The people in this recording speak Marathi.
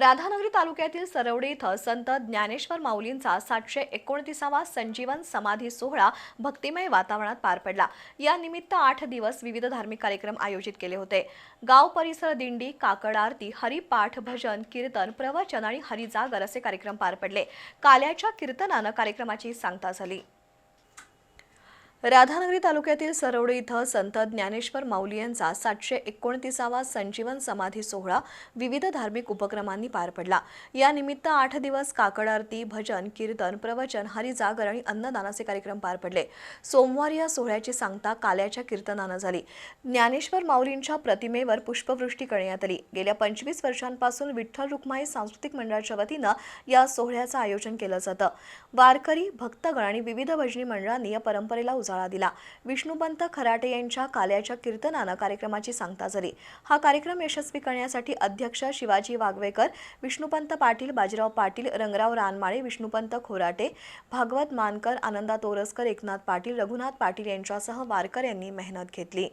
राधानगरी तालुक्यातील सरवडे इथं संत ज्ञानेश्वर माऊलींचा सातशे एकोणतीसावा संजीवन समाधी सोहळा भक्तिमय वातावरणात पार पडला. या निमित्त आठ दिवस विविध धार्मिक कार्यक्रम आयोजित केले होते. गाव परिसर दिंडी काकड आरती हरिपाठ भजन कीर्तन प्रवचन आणि हरिजागर असे कार्यक्रम पार पडले. काल्याच्या कीर्तनानं कार्यक्रमाची सांगता झाली. राधानगरी तालुक्यातील सरवडे इथं संत ज्ञानेश्वर माऊली यांचा सातशे एकोणतीसावा संजीवन समाधी सोहळा विविध धार्मिक उपक्रमांनी पार पडला. या निमित्त आठ दिवस काकड आरती भजन कीर्तन प्रवचन हरिजागर आणि अन्नदानाचे कार्यक्रम पार पडले. सोमवारी या सोहळ्याची सांगता काल्याच्या कीर्तनानं झाली. ज्ञानेश्वर माऊलींच्या प्रतिमेवर पुष्पवृष्टी करण्यात आली. गेल्या पंचवीस वर्षांपासून विठ्ठल रुक्माई सांस्कृतिक मंडळाच्या वतीनं या सोहळ्याचं आयोजन केलं जातं. वारकरी भक्तगण आणि विविध भजनी मंडळांनी या परंपरेला उजाळा दिला. विष्णुपंत खराटे यांच्या काल्याच्या कीर्तनानं कार्यक्रमाची सांगता झाली. हा कार्यक्रम यशस्वी करण्यासाठी अध्यक्ष शिवाजी वागवेकर विष्णुपंत पाटील बाजीराव पाटील रंगराव रानमाळे विष्णुपंत खोराटे भागवत मानकर आनंदा तोरसकर एकनाथ पाटील रघुनाथ पाटील यांच्यासह वारकर यांनी मेहनत घेतली.